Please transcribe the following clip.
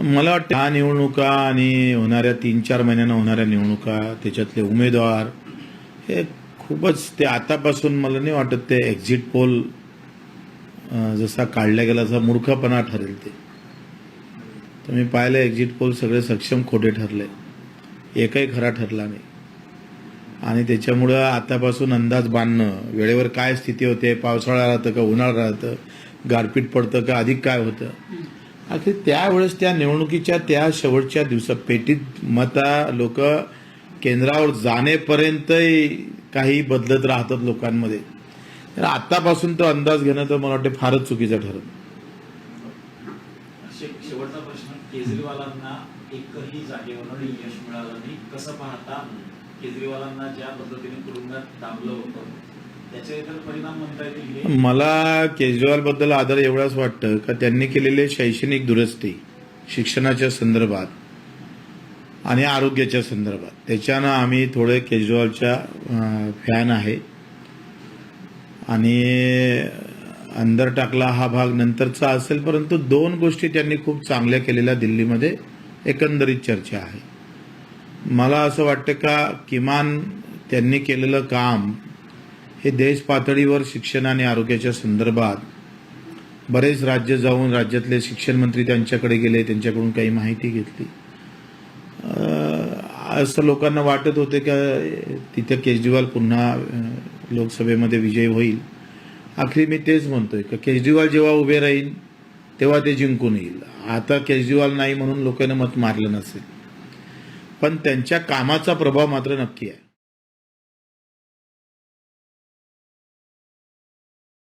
मला वाटतं ह्या निवडणुका आणि होणाऱ्या तीन चार महिन्यानं होणाऱ्या निवडणुका त्याच्यातले उमेदवार हे खूपच ते आतापासून मला नाही वाटत ते एक्झिट पोल जसा काढला गेला तसा मूर्खपणा ठरेल ते. तुम्ही पाहिलं एक्झिट पोल सगळे सक्षम खोटे ठरले. एकही खरा ठरला नाही. आणि त्याच्यामुळं आतापासून अंदाज बांधणं वेळेवर काय स्थिती होते पावसाळा राहतं का उन्हाळा राहतं गारपीट पडतं का अधिक काय होतं? अगदी त्यावेळेस त्या निवडणुकीच्या त्या शेवटच्या दिवसात पेटीत मता लोक केंद्रावर जाणेपर्यंतही काही बदलत राहतात लोकांमध्ये. तर आतापासून तो अंदाज घेणं तर मला वाटते फारच चुकीचं ठरत शेवटचा प्रश्न केजरीवालांना एकही जागेवर यश मिळालं नाही. कसं पाहता केजरीवालांना ज्या पद्धतीने तुरुंगात दाबलं होतं मला केजरीवाल बद्दल आदर एवढाच वाटतं का त्यांनी केलेले शैक्षणिक दुरुस्ती शिक्षणाच्या संदर्भात आणि आरोग्याच्या संदर्भात. त्याच्यानं आम्ही थोडे केजरीवालच्या फॅन आहे. आणि अंदर टाकला हा भाग नंतरचा असेल परंतु दोन गोष्टी त्यांनी खूप चांगल्या केलेल्या दिल्लीमध्ये. एकंदरीत चर्चा आहे. मला असं वाटतं का किमान त्यांनी केलेलं काम हे देश पातळीवर शिक्षण आणि आरोग्याच्या संदर्भात बरेच राज्य जाऊन राज्यातले शिक्षण मंत्री त्यांच्याकडे गेले त्यांच्याकडून काही माहिती घेतली. असं लोकांना वाटत होते का तिथे केजरीवाल पुन्हा लोकसभेमध्ये विजयी होईल. आखरी मी तेच म्हणतोय का केजरीवाल जेव्हा उभे राहील तेव्हा ते जिंकून येईल. आता केजरीवाल नाही म्हणून लोकांना मत मारलं नसेल. पण त्यांच्या कामाचा प्रभाव मात्र नक्की आहे.